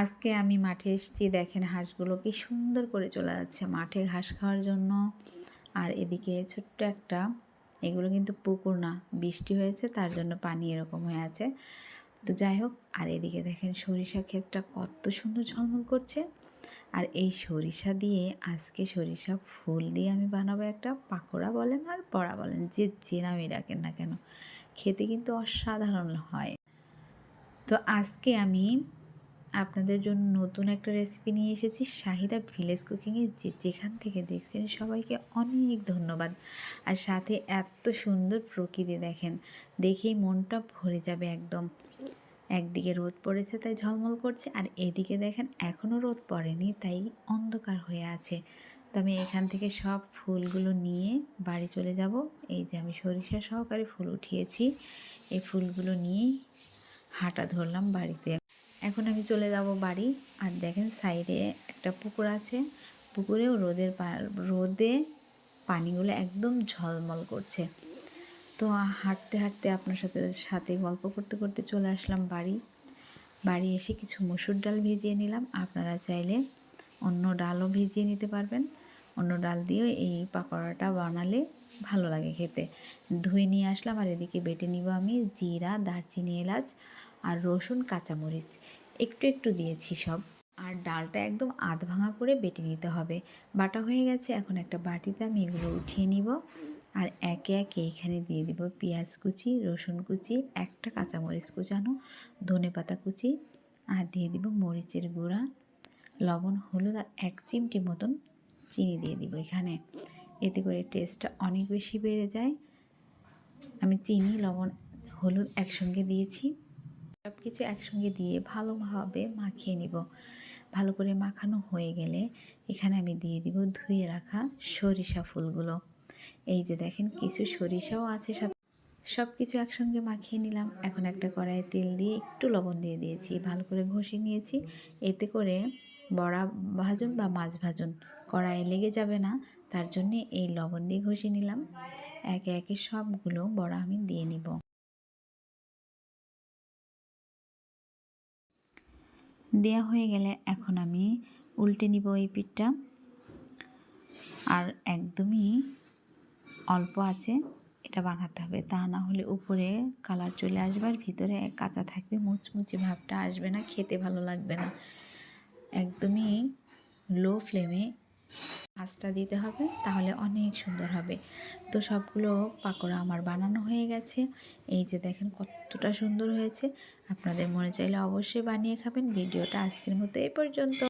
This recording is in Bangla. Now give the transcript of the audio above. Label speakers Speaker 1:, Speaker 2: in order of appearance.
Speaker 1: আজকে আমি মাঠে এসেছি, দেখেন হাঁসগুলো কি সুন্দর করে চলে যাচ্ছে মাঠে ঘাস খাওয়ার জন্য। আর এদিকে ছোট্ট একটা, এগুলো কিন্তু পুকুর না, বৃষ্টি হয়েছে, তার জন্য পানি এরকম হয়ে আছে। তো যাই হোক, আর এদিকে দেখেন সরিষা ক্ষেতটা কত সুন্দর ঝলমল করছে। আর এই সরিষা দিয়ে আজকে সরিষা ফুল দিয়ে আমি বানাবো একটা, পাকোড়া বলেন আর বড়া বলেন, যে যে নামই ডাকেন না কেন, খেতে কিন্তু অসাধারণ হয়। তো আজকে আমি আপনাদের জন্য নতুন একটা রেসিপি নিয়ে এসেছি, শাহিদা ভিলেজ কুকিংয়ে যে যেখান থেকে দেখছেন সবাইকে অনেক ধন্যবাদ। আর সাথে এত সুন্দর প্রকৃতি দেখেন, দেখেই মনটা ভরে যাবে একদম। একদিকে রোদ পড়েছে তাই ঝলমল করছে, আর এদিকে দেখেন এখনও রোদ পড়েনি তাই অন্ধকার হয়ে আছে। তো আমি এখান থেকে সব ফুলগুলো নিয়ে বাড়ি চলে যাব। এই যে আমি সরিষা সহকারে ফুল উঠিয়েছি, এই ফুলগুলো নিয়েই হাঁটা ধরলাম বাড়িতে। এখন আমি চলে যাব বাড়ি। আর দেখেন সাইডে একটা পুকুর আছে। পুকুরেও রোদের রোদে পানিগুলো একদম ঝলমল করছে। তো হাঁটতে হাঁটতে আপনার সাথে সাথে গল্প করতে করতে চলে আসলাম বাড়ি। বাড়ি এসে কিছু মসুর ডাল ভিজিয়ে নিলাম। আপনারা চাইলে অন্য ডালও ভিজিয়ে নিতে পারবেন। অন্য ডাল দিয়েও এই পাকোড়াটা বানালে ভালো লাগে খেতে। ধুয়ে নিয়ে আসলাম আর এদিকে বেটে নিব আমি জিরা, দারচিনি, এলাচ। আর রসুন, কাঁচামরিচ। একটু একটু দিয়েছি সব। আর ডালটা একদম আধ ভাঙা করে বেটে নিতে হবে। বাটা হয়ে গেছে, এখন একটা বাটিতে আমি এগুলো উঠিয়ে নিব। আর একে একে এখানে দিয়ে দিব পেঁয়াজ কুচি, রসুন কুচি, একটা কাঁচামরিচ কুচানো, ধনে পাতা কুচি, আর দিয়ে দিব মরিচের গুঁড়া, লবণ, হলুদ, আর এক চিমটি মতন চিনি দিয়ে দিব এখানে। এতে করে টেস্টটা অনেক বেশি বেড়ে যায়। আমি চিনি, লবণ, হলুদ একসঙ্গে দিয়েছি। সব কিছু একসঙ্গে দিয়ে ভালোভাবে মাখিয়ে নিব। ভালো করে মাখানো হয়ে গেলে এখানে আমি দিয়ে দিব ধুয়ে রাখা সরিষা ফুলগুলো। এই যে দেখেন কিছু সরিষাও আছে সাথে। সব কিছু একসঙ্গে মাখিয়ে নিলাম। এখন একটা কড়াইয়ে তেল দিয়ে একটু লবণ দিয়ে দিয়েছি। ভালো করে ঘষে নিয়েছি। এতে করে বড়া ভাজুন বা মাছ ভাজুন কড়াইয়ে লেগে যাবে না। তার জন্যে এই লবণ দিয়ে ঘষে নিলাম। একে একে সবগুলো বড়া আমি দিয়ে নিব। দেয়া হয়ে গেলে এখন আমি উল্টে নিব এই পিঠটা। আর একদমই অল্প আছে, এটা বানাতে হবে। তা না হলে উপরে কালার চলে আসবে আর ভিতরে কাঁচা থাকবে, মুচমুচে ভাবটা আসবে না, খেতে ভালো লাগবে না। একদমই লো ফ্লেমে আঁচটা দিতে হবে, তাহলে অনেক সুন্দর হবে। তো সবগুলো পাকোড়া আমার বানানো হয়ে গেছে। এই যে দেখেন কতটা সুন্দর হয়েছে। আপনাদের মনে চাইলে অবশ্যই বানিয়ে খাবেন। ভিডিওটা আজকের মতো এই পর্যন্ত।